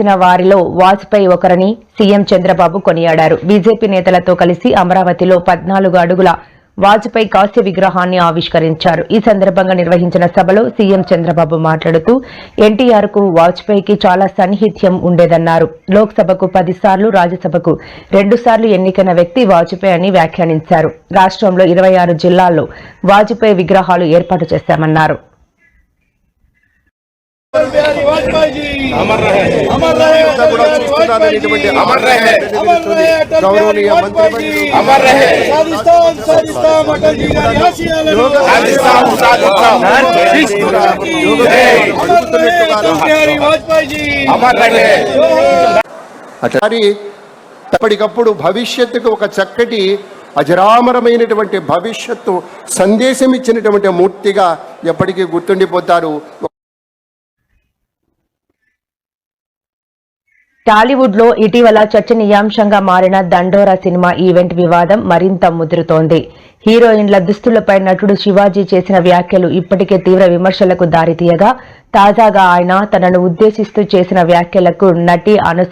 చేసిన వారిలో వాజ్పేయి ఒకరని సీఎం చంద్రబాబు కొనియాడారు. బీజేపీ నేతలతో కలిసి అమరావతిలో పద్నాలుగు అడుగుల వాజ్పేయి కాంస్య విగ్రహాన్ని ఆవిష్కరించారు. ఈ సందర్భంగా నిర్వహించిన సభలో సీఎం చంద్రబాబు మాట్లాడుతూ ఎన్టీఆర్కు వాజ్పేయికి చాలా సన్నిహిత్యం ఉండేదన్నారు. లోక్సభకు పదిసార్లు రాజ్యసభకు రెండుసార్లు ఎన్నికైన వ్యక్తి వాజ్పేయి అని వ్యాఖ్యానించారు. రాష్ట్రంలో ఇరవై ఆరు జిల్లాల్లో వాజ్పేయి విగ్రహాలు ఏర్పాటు చేశామన్నారు. అటారి ఎప్పటికప్పుడు భవిష్యత్తుకు ఒక చక్కటి అజరామరమైనటువంటి భవిష్యత్తు సందేశం ఇచ్చినటువంటి మూర్తిగా ఎప్పటికీ గుర్తుండిపోతారు. టాలీవుడ్లో ఇటీవల చర్చనీయాంశంగా మారిన దండోరా సినిమా ఈవెంట్ వివాదం మరింత ముదురుతోంది. హీరోయిన్ల దుస్తులపై నటుడు శివాజీ చేసిన వ్యాఖ్యలు ఇప్పటికే తీవ్ర విమర్శలకు దారితీయగా తాజాగా ఆయన తనను ఉద్దేశిస్తూ చేసిన వ్యాఖ్యలకు నటి అను